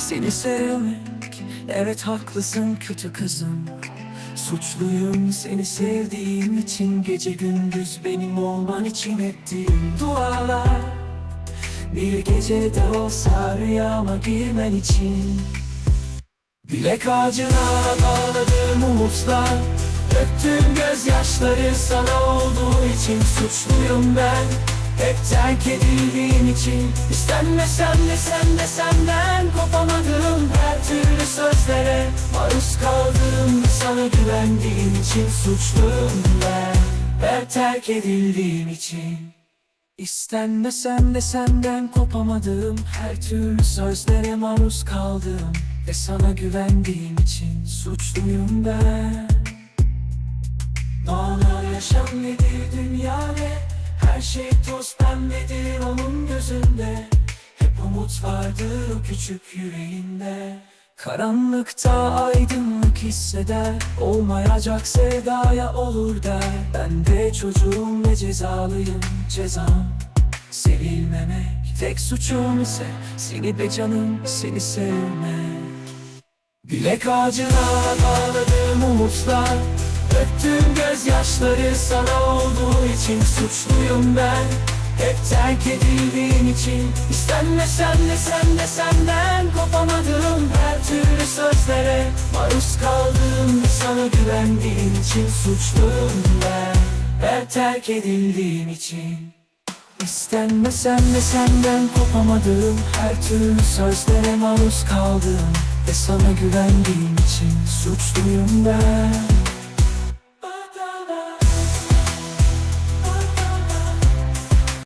Seni sevmek Evet haklısın kötü kızım. Suçluyum seni sevdiğim için Gece gündüz benim olman için ettiğim dualar. Bir gecede olsa rüyama girmen için. Bilek ağacına bağladığım umutlar Döktüğüm gözyaşları sana olduğu için Suçluyum ben. Hep terk edildiğim için İstenmesem de sen de senden kopamadım Her türlü sözlere maruz kaldım Sana güvendiğim için suçluyum ben. Hep terk edildiğim için. İstenmesem de senden kopamadım. Her türlü sözlere maruz kaldım. Ve sana güvendiğim için suçluyum ben. Normal yaşam nedir dünya ne Her şey toz pembedir onun umut vardır o küçük yüreğinde. Karanlıkta aydınlık hisseder Olmayacak sevdaya olur der. Ben de çocuğum ve cezalıyım cezam. Sevilmemek tek suçum ise Seni be canım seni sevmek. Bilek ağacına bağladığım umutlar Döktüğüm gözyaşları sana olduğu için Suçluyum ben hep terk edildiğim için İstenmesem de sen de senden kopamadım Her türlü sözlere. Maruz kaldım Sana güvendiğim için suçluyum ben. Hep terk edildiğim için İstenmesem de senden kopamadım Her türlü sözlere maruz kaldım. Ve sana güvendiğim için suçluyum ben